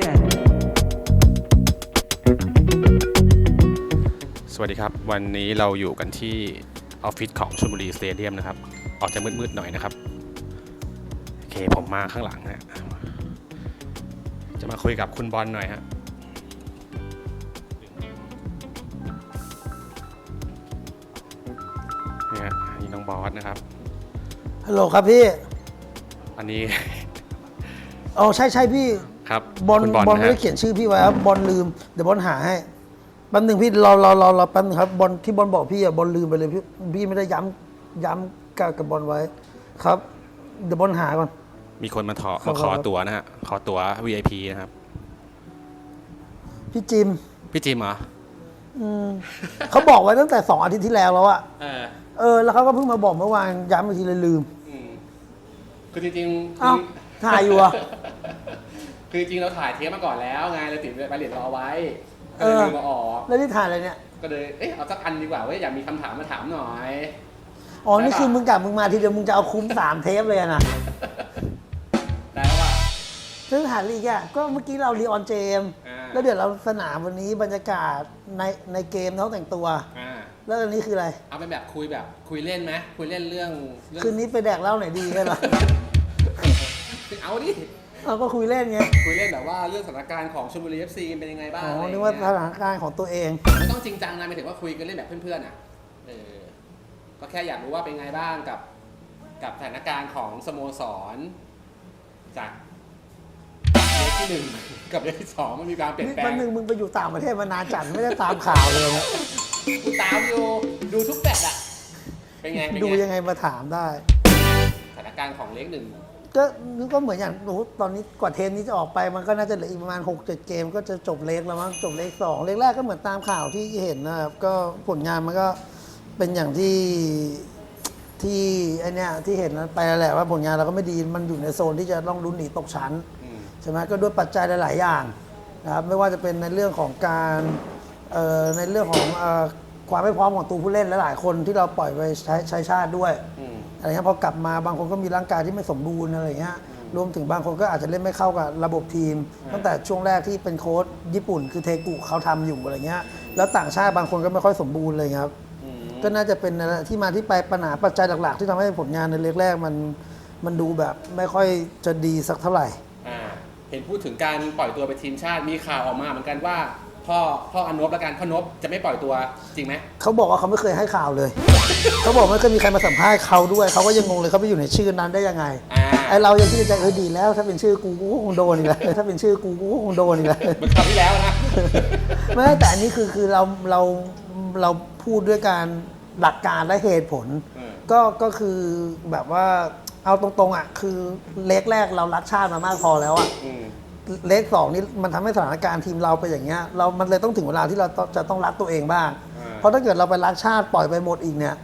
Yeah. สวัสดีครับ วันนี้เราอยู่กันที่ออฟฟิศของชลบุรีสเตเดียมนะครับ ออกจะมืดๆหน่อยนะครับ โอเคผมมาข้างหลังนะจะมาคุยกับคุณบอลหน่อยฮะนี่ฮะอันนี่น้องบอสนะครับ ฮัลโหลครับพี่ อันนี้ อ๋อใช่ใช่พี่ ครับบอลคุณบอลนะไม่ฮะได้เขียนชื่อพี่ไว้ครับบอลลืมเดี๋ยวบอลหาให้แป๊บหนึ่งพี่รอรอรอรอแป๊บหนึงครับบอลที่บอลบอกพี่อะบอลลืมไปเลยพี่พี่ไม่ได้ย้ำย้ำกับกับบอลไว้ ครับ เดี๋ยวบอลหาก่อน มีคนมาขอครับ มาขอครับตั๋วนะฮะ ขอตั๋ว VIP นะครับ พี่จิมพี่จิมเหรออืมเขาบอกไว้ตั้งแต่สองอาทิตย์ที่แล้วแล้วอะเออเออแล้วเขาก็เพิ่งมาบอกเมื่อวานย้ำอีกทีเลยลืมอืมคือจริงๆเอ้าคือถ่ายอยู่อะ คือจริงๆเราถ่ายเทปมาก่อนแล้วไงเราติดไปเหรียญรอไว้เอก็เลยอลืมมาออกแล้วที่ถ่ายอะไรเนี่ย ก็เลยเอ๊ะเอาสักอันดีกว่าเว้ยอยากมีคำถามมาถามหน่อย อ๋อ นี่คือมึงกลับมึงมาทีเดียวมึงจะเอาคุ้มสามเทปเลยอะนะได้แล้วป่ะ ซึ่งถ่ายอีกอะก็เมื่อกี้เรารีออนเจมอ่า แล้วเดี๋ยวเราสนามวันนี้บรรยากาศในในเกมเขาแต่งตัว อ่าแล้วอันนี้คืออะไร เอาเป็นแบบคุยแบบคุยเล่นไหมคุยเล่นเรื่องเรื่องคืนนี้ไปแดกเหล้าไหนดีใช่ไหมเอาดิ เราก็คุยเล่นไง คุยเล่นแบบว่าเรื่องสถานการณ์ของชลบุรีเอฟซีเป็นยังไงบ้างอ๋ออะไรนึอกย่างว่าเงี้สยถานการณ์ของตัวเอง ไม่ต้องจริงจังนะหมายถึงว่าคุยกันเล่นแบบเพื่อนๆอะเออก็แค่อยากรู้ว่าเป็นไงบ้างกับ กับสถานการณ์ของสโมสร จากเลขที่หนึ่ง กับเลขที่สองมันมีการเปลี่ยนนี่แปลวันงหนึ่งมึงไปอยู่ต่างประเทศมานานจัดไม่ได้ตามข่าวเลยนะกูตามอยู่ดูทุกแบตอะเป็นไงเป็นดูไงยังไงมาถามได้ สถานการณ์ของเลขหนึ่ง ก็นึกก็เหมือนอย่างตอนนี้กว่าเทปนี้จะออกไปมันก็น่าจะเหลืออีกประมาณ 6 7 เกม ก็จะจบเลขแล้วมั้งจบเลขสองเลขแรกก็เหมือนตามข่าวที่เห็นนะครับ ก็ผลงานมันก็เป็นอย่างที่ที่ไอเนี้ยที่เห็นไปแล้วแหละว่าผลงานเราก็ไม่ดีมันอยู่ในโซนที่จะต้องลุ้นหนีตกชั้นใช่ไหมก็ด้วยปัจจัยหลาย ๆ อย่างนะครับไม่ว่าจะเป็นในเรื่องของการเอ่อในเรื่องของเอ่อความไม่พร้อมของตัวผู้เล่นและหลายคนที่เราปล่อยไปใช้ใช้ชาติด้วย อืมอะไรเงี้ยพอกลับมาบางคนก็มีร่างกายที่ไม่สมบูรณ์อะไรเงี้ยรวมถึงบางคนก็อาจจะเล่นไม่เข้ากับระบบทีม ตั้งแต่ช่วงแรกที่เป็นโค้ชญี่ปุ่น คือเทกุเขาทำอยู่อะไรเงี้ยแล้วต่างชาติบางคนก็ไม่ค่อยสมบูรณ์เลยครับอืมก็น่าจะเป็นที่มาที่ไปปัญหาปัจจัยหลัก ๆ ที่ทำให้ผลงานในเล็กแรกมันมันดูแบบไม่ค่อยจะดีสักเท่าไหร่อ่าเห็นพูดถึงการปล่อยตัวไปทีมชาติมีข่าวออกมาเหมือนกันว่า พ่อพ่ออนบและการพ่อนบจะไม่ปล่อยตัวจริงไหมเขาบอกว่าเขาไม่เคยให้ข่าวเลย เขาบอกไม่เคยมีใครมาสัมภาษณ์เขาด้วย เขาก็ยังงงเลยเขาไปอยู่ในชื่อนั้นได้ยังไง อ่าไอเรายังคิดในใจเออดีแล้ว ถ้าเป็นชื่อกูกูก็คงโดนอีกแล้วถ้าเป็นชื่อกูกูก็คงโดนอีกแล้ว เหมือนคราวที่แล้วนะ ไม่แต่อันนี้คือคือเราเราเราพูดด้วยการหลักการและเหตุผล เออ ก็ก็คือแบบว่าเอาตรงๆอะคือเล็กแรกเรารักชาติมามากพอแล้วอะอืม เลขสองนี่มันทำให้สถานการณ์ทีมเราไปนอย่างเงี้ยเรา มันเลยต้องถึงเวลาที่เราต้องจะต้องรักตัวเองบ้าง อ่า เพราะถ้าเกิดเราไปรักชาติปล่อยไปหมดอีกเนี่ย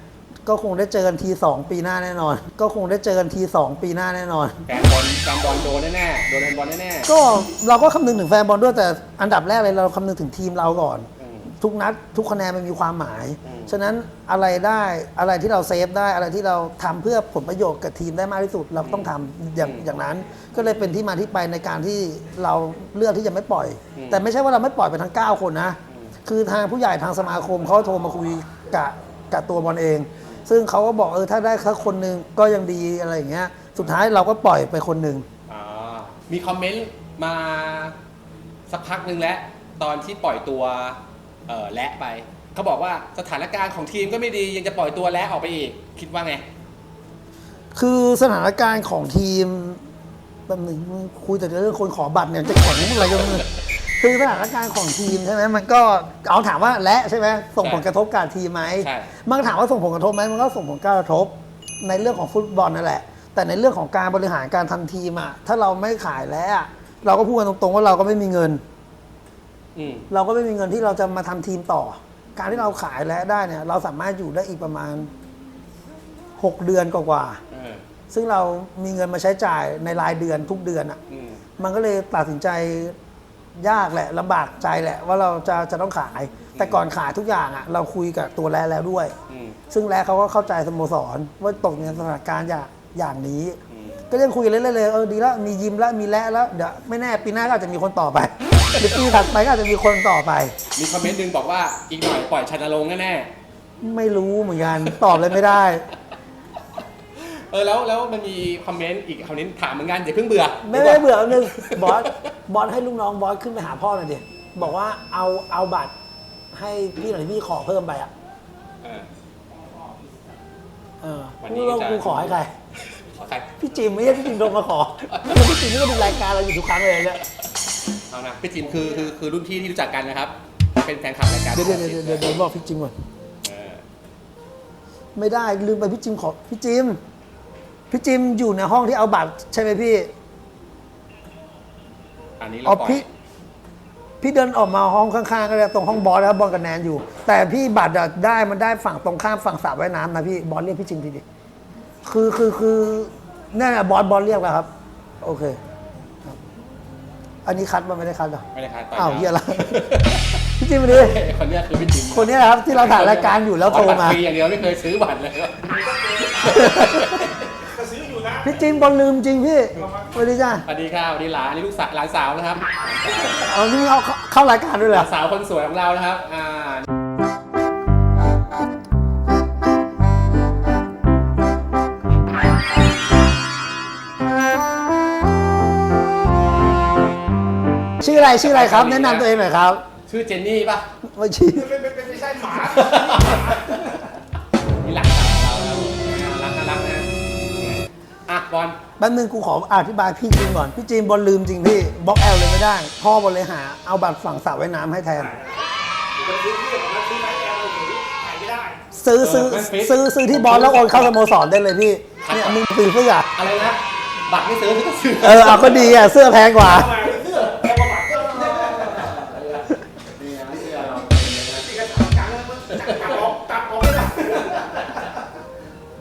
ก็คงได้เจอกันทีสองปีหน้าแน่นอน ก็คงได้เจอกันทีสองปีหน้าแน่นอน แฟนบอลแฟนบอลโดนแน่ๆโดนแฟนบอลแน่ก็เราก็คำนึงถึงแฟนบอลด้วยแต่อันดับแรกเลยเราคำนึงถึงทีมเราก่อนๆอืม ทุกนัด ทุกคะแนนมันมีความหมายอืมฉะนั้นอะไรได้อะไรที่เราเซฟได้อะไรที่เราทำเพื่อผลประโยชน์กับทีมได้มากที่สุด เราต้องทำอย่างอย่างนั้น ก็เลยเป็นที่มาที่ไปในการที่เราเลือกที่จะไม่ปล่อย แต่ไม่ใช่ว่าเราไม่ปล่อยไปทั้ง 9 คนนะ คือทางผู้ใหญ่ทางสมาคมเขาโทรมาคุยกับกับตัวบอลเอง ซึ่งเขาก็บอกเออถ้าได้สักคนหนึ่งก็ยังดีอะไรอย่างเงี้ย สุดท้ายเราก็ปล่อยไปคนหนึ่งอ่ามีคอมเมนต์มาสักพักหนึ่งแล้วตอนที่ปล่อยตัว เออและไปเขาบอกว่าสถานการณ์ของทีมก็ไม่ดียังจะปล่อยตัวและออกไปอีก คิดว่าไง คือสถานการณ์ของทีมแบบหนึ่งคุยแต่เรื่องคนขอบัตรเนี่ยจะแข็งอะไรกันเนี่ยคือสถานการณ์ของทีมใช่ไหมมันก็เอาถามว่าและใช่ไหมส่งผลกระทบกับทีมไหมใช่ มันก็ถามว่าส่งผลกระทบไหมมันก็ส่งผลกระทบในเรื่องของฟุตบอลนั่นแหละ แต่ในเรื่องของการบริหารการทำทีมอะถ้าเราไม่ขายแล้วอะเราก็พูดกันตรงๆว่าเราก็ไม่มีเงิน อืม เราก็ไม่มีเงินที่เราจะมาทำทีมต่อ การที่เราขายแล้วได้เนี่ย เราสามารถอยู่ได้อีกประมาณ 6 เดือนกว่าๆเออซึ่งเรามีเงินมาใช้จ่ายในรายเดือนทุกเดือนอะ่ะ อืม มันก็เลยตัดสินใจยากแหละลำบากใจแหละว่าเราจะจะต้องขาย แต่ก่อนขายทุกอย่างอะ่ะ เราคุยกับตัวแลแล้วด้วย อืม ซึ่งแลเขาก็เข้าใจสโมสรว่าตกในสถานการณ์อย่างอย่างนี้อืม ก็ยังคุยกันเล่นๆเลยเออดีแล้วมียิ้มแล้วมีและแล้วเดี๋ยวไม่แน่ปีหน้าก็อาจจะมีคนต่อไปหรือปีถัดไปก็อาจจะมีคนต่อไป มีคอมเมนต์หนึงบอกว่าอีกหน่อยปล่อยชันลงค์แน่ไม่รู้เหมือนกันตอบเลยไม่ได้ ๆเออแล้วแล้วมันมีคอมเมนต์อีกคอมเมนต์ถามเหมือนกันอย่าเพิ่งเบื่อไม่ไม่เบื่อแป๊บนึงบอสบอสให้ลูกน้องบอสขึ้นไปหาพ่อหน่อยดิบอกว่าเอาเอาบัตรให้พี่หน่อยพี่ขอเพิ่มไปอะเออ เออวันนี้กูจะ กูขอให้ใครขอ ใครพี่จิมไม่ใช่พี่จิมโดนมาขอพี่จิมนี่ก็ดูรายการเราอยู่ทุกครั้งเลยเนี่ยเอานะพี่จิมคือคือคือรุ่นพี่ที่รู้จักกันนะครับ เป็นแฟนคลับรายการเดี๋ยวเดี๋ยวเดี๋ยวเดี๋ยวเดี๋ยวบอกพี่จิมก่อนเออไม่ได้ลืมไปพี่จิมขอพี่จิมพี่จิมอยู่ในห้องที่เอาบัตรใช่ไหมพี่อันนี้อ๋เราอปล่อยพี่พี่เดินออกมาห้องข้างๆก็เลยตรงห้องบอสแล้วบอลกับแนนอยู่ แต่พี่บัตรอะได้มันได้ฝั่งตรงข้ามฝั่งสระว่ายน้ำนะพี่บอลเรียกพี่จิมทีดิ คือคือคือนั่นแหละบอลบอลเรียกแล้วครับ โอเคครับ อันนี้คัดมันไม่ได้คัดเหรอไม่ได้ครับต่อ้าวนะเฮียละพี่จิมมาดิคนเนี้ยคือพี่จิมคนนี้แหละครับที่เราถ่ายรายการอยู่แล้วโทรบัตมาฟรีอย่างเดียวไม่เคยซื้อบัตรเลยก็ซื้ออยู่นะพี่จิมบอลลืมจริงพี่สวัสดีจ้าสวัสดีครับสวัสดีหลานอันนี้ลูกสาวหลานสาวนะครับเอานี่เอาเข้าเข้ารายการด้วยหเหรลาอนสาวคนสวยของเรานะครับอ่า ออะไรชื่ออะไรครับ แนะนำตัวเองหน่อยครับชื่อเจนนี่ป่ะไม่ชื่อไม่ไม่ไม่ไม่ใช่หมานี่หลานสาวของเรานะครับน่ารักน่ารักนะอะบอลแป๊บนึงกูขออธิบายพี่จิมก่อน พี่จิมบอลลืมจริงพี่บล็อกแอลเลยไม่ได้ พ่อบอลเลยหา เอาบัตรฝั่งสระว่ายน้ำให้แทนมันซื้อที่มันซื้อไอแอลหรือขายไม่ได้ซื้อซื้อซื้อซื้อที่บอลแล้วโอนเข้าสโมสรได้เลยพี่เนี่ยมึงซื้อเสื้ออะไรนะ บัตรไม่ซื้อก็ซื้อเออเอาก็ดีอะเสื้อแพงกว่า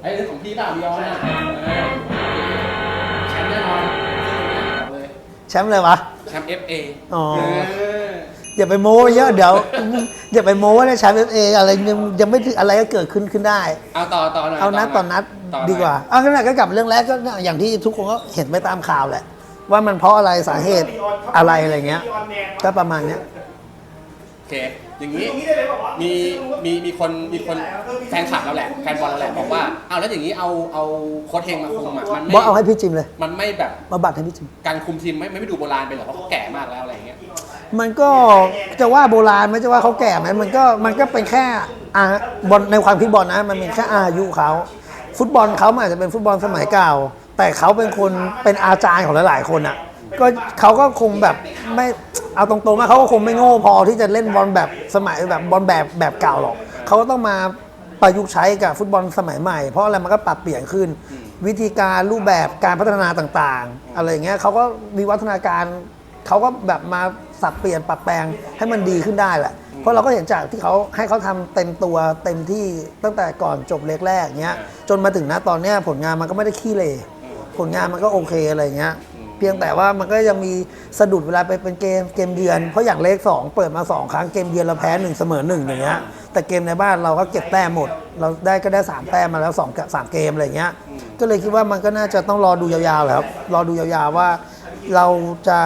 ไอ้เรื่องของพี่เปล่าเดียวนะเออแชมป์แน่นอนบอกเลยแชมป์เลยวะ แชมป์ FA อ๋อเอออย่าไปโม้เยอะเดี๋ยว อย่าไปโม้ว่าได้แชมป์เอฟเออะไรยังยังไม่ถึงอะไรก็เกิดขึ้นขึ้นได้ เอาต่อต่อหน่อยเอานัดต่อนัดต่อหน่อยดีกว่าเอางั้นก็กลับเรื่องแรกก็อย่างที่ทุกคนก็เห็นไปตามข่าวแหละ ว่ามันเพราะอะไรสาเหตุอะไรอะไรเงี้ย ก็ประมาณเนี้ย โอเค อย่างนี้ตรงนี้ได้เลยบอกว่ามีมีมีคนมีคนแฟนคลับเราแหละแฟนบอลเราแหละบอกว่าเอาแล้วอย่างนี้เอาเอาโค้ชเฮงมาคุมอะมันบไม่อกเอาให้พี่จิมเลย มันไม่แบบมาบัตรให้พี่จิม การคุมทีมไม่ไม่ดูโบราณไปเหรอเพราะเขาแก่มากแล้วอะไรอย่างเงี้ย มันก็จะว่าโบราณไหมจะว่าเขาแก่ไหมมันก็มันก็เป็นแค่อาบอลในความคิดบอลนะ มันเป็นแค่อายุเขา ฟุตบอลเขามันอาจจะเป็นฟุตบอลสมัยเก่า แต่เขาเป็นคนเป็นอาจารย์ของหลาย ๆ คนอะ ก็เขาก็คงแบบไม่เอาตรงๆว่าเขาก็คงไม่โง่พอที่จะเล่นบอลแบบสมัยแบบบอลแบบแบบเก่าหรอกเขาก็ต้องมาประยุกต์ใช้กับฟุตบอลสมัยใหม่ เพราะอะไรมันก็ปรับเปลี่ยนขึ้น วิธีการรูปแบบการพัฒนาต่างๆ อะไรอย่างเงี้ยเขาก็มีวัฒนาการเขาก็แบบมาสับเปลี่ยนปรับแปลงให้มันดีขึ้นได้แหละเพราะเราก็เห็นจากที่เขาให้เขาทำเต็มตัวเต็มที่ตั้งแต่ก่อนจบเล็กแรกเงี้ยจนมาถึงณตอนเนี้ยผลงานมันก็ไม่ได้ขี้เหร่ผลงานมันก็โอเคอะไรเงี้ย เพียงแต่ว่ามันก็ยังมีสะดุดเวลาไปเป็นเกมเกมเยือน เพราะอย่างเลขสองเปิดมาสองครั้งเกมเยือนเราแพ้หนึ่งเสมอหนึ่งอย่างเงี้ยแต่เกมในบ้านเราก็เก็บแต้มหมด เราได้ก็ได้สามแต้มมาแล้วสองสามเกมอะไรเงี้ยก็เลยคิดว่ามันก็น่าจะต้องรอดูยาวๆแหละครับรอดูยาวๆว่า เราจะ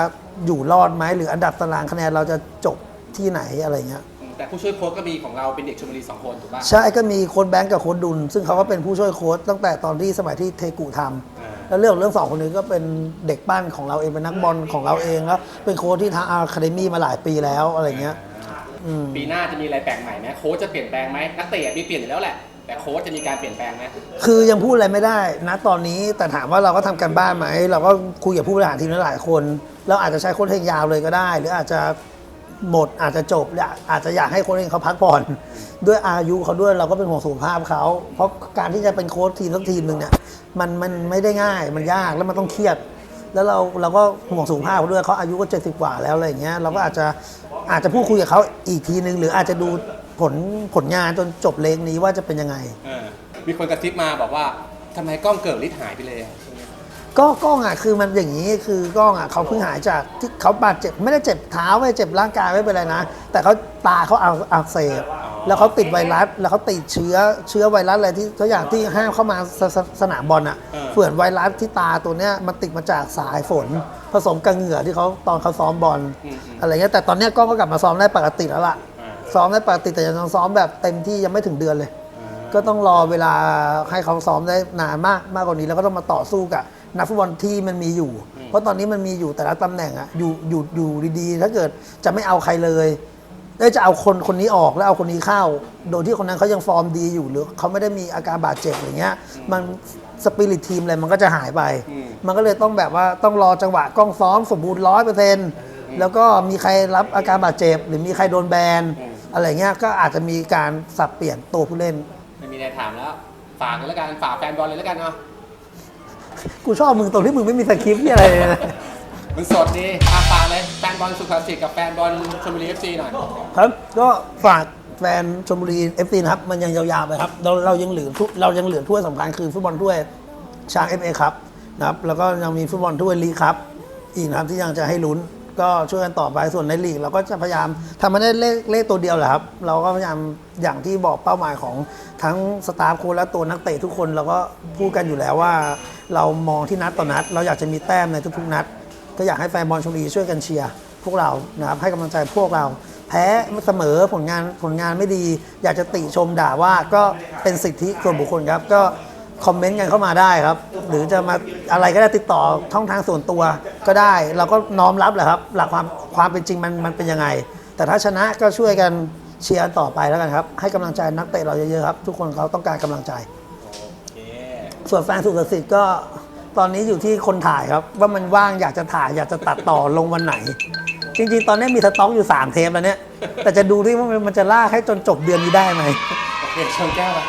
อยู่รอดไหมหรืออันดับตารางคะแนนเราจะจบที่ไหนอะไรเงี้ยอืมแต่ผู้ช่วยโค้ชก็มีของเราเป็นเด็กชลบุรีสองคนถูกป่ะใช่ก็มีโค้ดแบงก์กับโค้ดดุล ซึ่งเขาก็เป็นผู้ช่วยโค้ดตั้งแต่ตอนที่สมัยที่เทกูทำอ่า แล้วเรื่องของเรื่องสองคนนี้ก็เป็นเด็กบ้านของเราเองเป็นนักบอลของเราเองแล้วเป็นโค้ชที่ทางอาคาเดมี่มาหลายปีแล้วอะไรเงี้ยอืม ปีหน้าจะมีอะไรแปลกใหม่ไหมโค้ชจะเปลี่ยนแปลงไหมนักเตะมีเปลี่ยนอยู่แล้วแหละ แต่โค้ชจะมีการเปลี่ยนแปลงไหมคือยังพูดอะไรไม่ได้นะตอนนี้แต่ถามว่าเราก็ทำกันบ้านไหม เราก็คุยกับผู้บริหารทีมหลายๆคน เราอาจจะใช้โค้ชเฮงยาวเลยก็ได้ หรืออาจจะ หมดอาจจะจบออาจจะอยากให้ค้ชเฮงเขาพักผ่อน ด้วยอายุเขาด้วยเราก็เป็นห่วงสุขภาพเขา เพราะการที่จะเป็นโค้ชทีมสักทีมหนึ่งเนี่ยมันมันไม่ได้ง่ายมันยากแล้วมันต้องเครียด แล้วเราเราก็ห่วงสุขภาพเขาด้วยเขาอายุก็70กว่าแล้วอะไรอย่างเงี้ยเราก็อาจจะอาจจะพูดคุยกับเขาอีกทีหนึ่งหรืออาจจะดูผลผลงานจนจบเลกนี้ว่าจะเป็นยังไงมีคนกระซิบมาบอกว่าทำไมกล้องเกิดฤทธิ์หายไปเลย ก็กล้องอะคือมันอย่างนี้คือกล้องอะเขาเพิ่งหายจากที่เขาบาดเจ็บไม่ได้เจ็บเท้าไม่ได้เจ็บร่างกายไม่เป็นไรนะ แต่เขาตาเขาเอาอักเสบอ๋อแล้วเขาติดไวรัสแล้วเขาติดเชื้อเชื้อไวรัสอะไรที่ตัวอย่างที่ห้ามเข้ามาสสสนามบอลอะเออเผื่อนไวรัสที่ตาตัวเนี้ยมันติดมาจากสายฝน ผสมกับเหงื่อที่เขาตอนเขาซ้อมบอลอืมอืมอะไรเงี้ยแต่ตอนเนี้ยกล้องก็กลับมาซ้อมได้ปกติแล้วล่ะอ่าซ้อมได้ปกติแต่ยังซ้อมแบบเต็มที่ยังไม่ถึงเดือนเลยอ่าก็ต้องรอเวลาให้เขาซ้อมได้นานมากมากกว่านี้แล้วก็ต้องมาต่อสู้กับ นักฟุตบอลที่มันมีอยู่ เพราะตอนนี้มันมีอยู่แต่ละตำแหน่งอะอยู่อยู่อยู่ดีๆ ถ้าเกิดจะไม่เอาใครเลยเอ้ยจะเอาคนคนนี้ออกแล้วเอาคนนี้เข้า โดยที่คนนั้นเขายังฟอร์มดีอยู่หรือเขาไม่ได้มีอาการบาดเจ็บอะไรเงี้ย มันสปิริตทีมอะไรมันก็จะหายไปอืมมันก็เลยต้องแบบว่าต้องรอจังหวะกล้องซ้อมสมบูรณ์ร้อยเปอร์เซ็นต์แล้วก็มีใครรับอาการบาดเจ็บ หรือมีใครโดนแบนอืมอะไรเงี้ยก็อาจจะมีการสับเปลี่ยนตัวผู้เล่นไม่มีอะไรถามแล้ว ฝากเลยแล้วกันฝากแฟนบอลเลยแล้วกันเนาะ กูชอบมึงตรงที่มึงไม่มีสคริปต์ที่อะไรเลยนะมันสดดีอาฝากเลยแฟนบอลสุขสิทธิ์กับแฟนบอลชลบุรีเอฟซีหน่อย ครับ ก็ฝากแฟนชมบุรีเอฟซีนะครับ มันยังยาวๆไปครับ เราเรายังเหลือทุเรายังเหลือถ้วยสำคัญคือฟุตบอลถ้วยช้างเอฟเอครับนะครับ แล้วก็ยังมีฟุตบอลถ้วยลีกครับ อีกนะครับที่ยังจะให้ลุ้น ก็ช่วยกันต่อไปส่วนในลีกเราก็จะพยายามทำมาได้เลขเลขตัวเดียวแหละครับ เราก็พยายามอย่างที่บอกเป้าหมายของทั้งสตาฟโค้ชและตัวนักเตะทุกคนเราก็พูดกันอยู่แล้วว่า เรามองที่นัดต่อนัด เราอยากจะมีแต้มในทุกๆนัด ก็อยากให้แฟนบอลชมบุรีช่วยกันเชียร์พวกเรานะครับให้กำลังใจพวกเรา แพ้เสมอผลงานผลงานไม่ดี อยากจะติชมด่าว่าก็เป็นสิทธิส่วนบุคคลครับ ก็คอมเมนต์กันเข้ามาได้ครับ หรือจะมาอะไรก็ได้ติดต่อช่องทางส่วนตัวก็ได้ เราก็น้อมรับแหละครับ หลักความความเป็นจริงมันมันเป็นยังไง แต่ถ้าชนะก็ช่วยกันเชียร์ต่อไปแล้วกันครับ ให้กำลังใจนักเตะเราเยอะๆครับ ทุกคนเขาต้องการกำลังใจ ส่วนแฟนสุดสิทธิ์ก็ตอนนี้อยู่ที่คนถ่ายครับ ว่ามันว่างอยากจะถ่ายอยากจะตัดต่อลงวันไหน จริงๆ ตอนนี้มีสต็อกอยู่ 3 เทปแล้วเนี่ย แต่จะดูที่ว่ามันจะลากให้จนจบเดือนนี้ได้ไหมโอเคชนแก้วไป